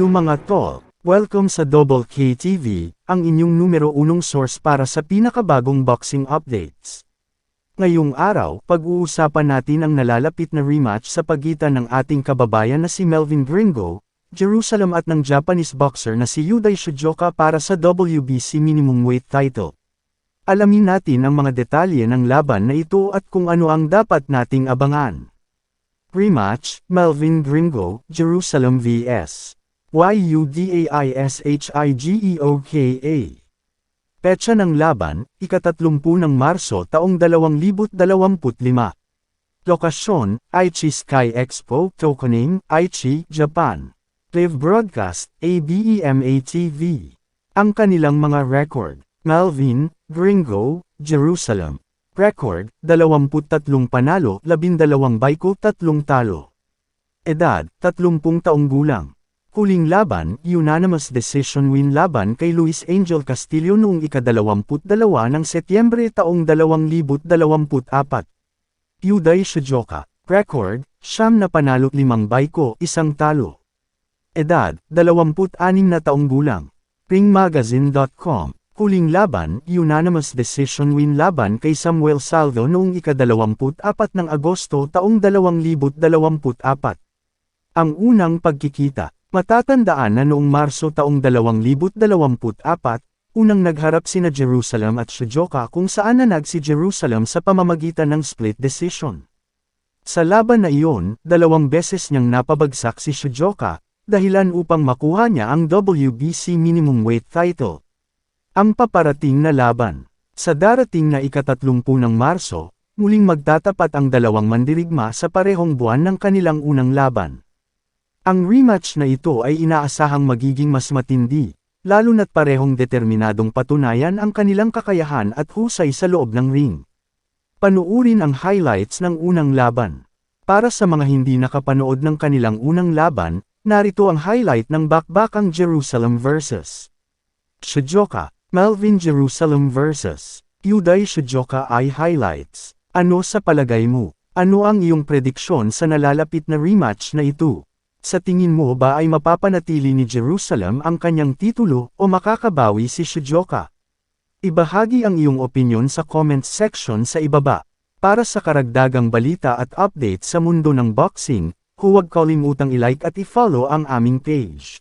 Yung mga tol, welcome sa Double K TV, ang inyong numero unong source para sa pinakabagong boxing updates. Ngayong araw, pag-uusapan natin ang nalalapit na rematch sa pagitan ng ating kababayan na si Melvin Gringo, Jerusalem at ng Japanese boxer na si Yudai Shijoka para sa WBC minimum weight title. Alamin natin ang mga detalye ng laban na ito at kung ano ang dapat nating abangan. Rematch, Melvin Gringo, Jerusalem vs. YUDAISHIGEOKA. Petsa ng laban, ikatatlumpу ng Marso taong 2025. Lokasyon, Aichi Sky Expo, Tokoning, Aichi, Japan. Live broadcast, E ABEMA TV. Ang kanilang mga record, Melvin, Gringo, Jerusalem. Record, 23 panalo, 12 baiko, 3 talo. Edad, 30 taong gulang. Huling laban, unanimous decision win laban kay Luis Angel Castillo noong ika-22 ng Setyembre taong 2024. Yuday Shijoka. Record, siyam na panalo limang baiko, isang talo. Edad, 26 na taong gulang. Ringmagazine.com. Huling laban, unanimous decision win laban kay Samuel Saldo noong ika-24 ng Agosto taong 2024. Ang unang pagkikita, matatandaan na noong Marso taong 2024, unang nagharap sina Jerusalem at Shijoka kung saan nanag si Jerusalem sa pamamagitan ng split decision. Sa laban na iyon, dalawang beses niyang napabagsak si Shijoka, dahilan upang makuha niya ang WBC minimum weight title. Ang paparating na laban. Sa darating na ikatatlumpu ng Marso, muling magtatapat ang dalawang mandirigma sa parehong buwan ng kanilang unang laban. Ang rematch na ito ay inaasahang magiging mas matindi, lalo na't parehong determinadong patunayan ang kanilang kakayahan at husay sa loob ng ring. Panuurin ang highlights ng unang laban. Para sa mga hindi nakapanood ng kanilang unang laban, narito ang highlight ng bakbakang Jerusalem vs. Shijoka, Melvin Jerusalem vs. Yuday Shijoka ay highlights. Ano sa palagay mo? Ano ang iyong prediksyon sa nalalapit na rematch na ito? Sa tingin mo ba ay mapapanatili ni Jerusalem ang kanyang titulo o makakabawi si Shijoka? Ibahagi ang iyong opinion sa comments section sa ibaba. Para sa karagdagang balita at update sa mundo ng boxing, huwag kalimutang i-like at i-follow ang aming page.